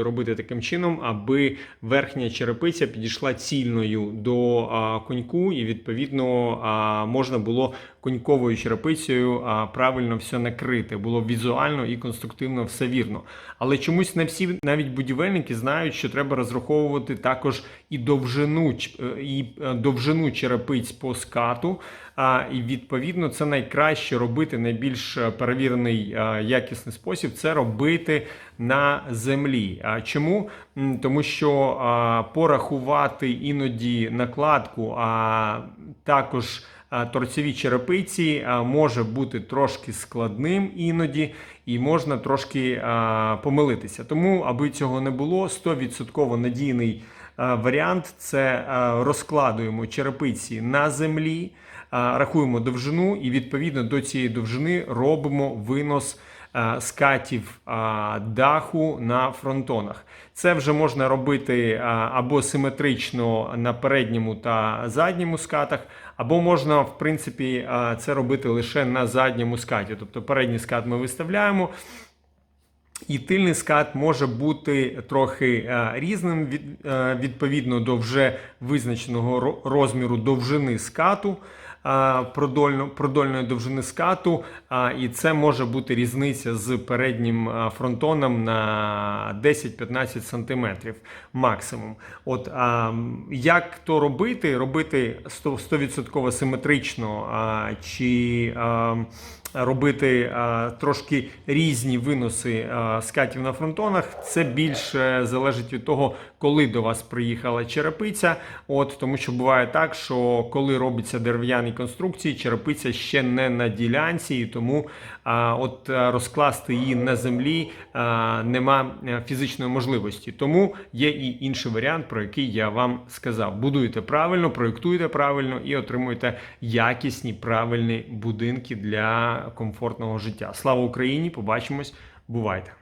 спробуйте робити таким чином, аби верхня черепиця підійшла цільною до коньку, і відповідно можна було коньковою черепицею правильно все накрити. Було візуально і конструктивно все вірно. Але чомусь не всі навіть будівельники знають, що треба розраховувати також і довжину е, і е, довжину черепиць по скату. І відповідно це найкраще робити найбільш перевірений е, якісний спосіб це робити на землі. А чому? Тому що порахувати іноді накладку, а також торцеві черепиці може бути трошки складним іноді, і можна трошки помилитися. Тому, аби цього не було, 100% надійний варіант це розкладуємо черепиці на землі, рахуємо довжину, і відповідно до цієї довжини робимо винос скатів е, даху на фронтонах. Це вже можна робити е, або симетрично на передньому та задньому скатах, або можна, в принципі, е, це робити лише на задньому скаті. Тобто передній скат ми виставляємо. І тильний скат може бути трохи е, різним е, відповідно до вже визначеного розміру довжини скату, е, продольно, продольної довжини скату. І це може бути різниця з переднім фронтоном на 10-15 см максимум. От як то робити? Робити 100%, 100% симетрично чи. Робити трошки різні виноси скатів на фронтонах. Це більше залежить від того, коли до вас приїхала черепиця. От тому, що буває так, що коли робиться дерев'яні конструкції, черепиця ще не на ділянці, і тому от розкласти її на землі нема е, фізичної можливості. Тому є і інший варіант, про який я вам сказав. Будуєте правильно, проєктуєте правильно і отримуєте якісні правильні будинки для комфортного життя. Слава Україні! Побачимось! Бувайте!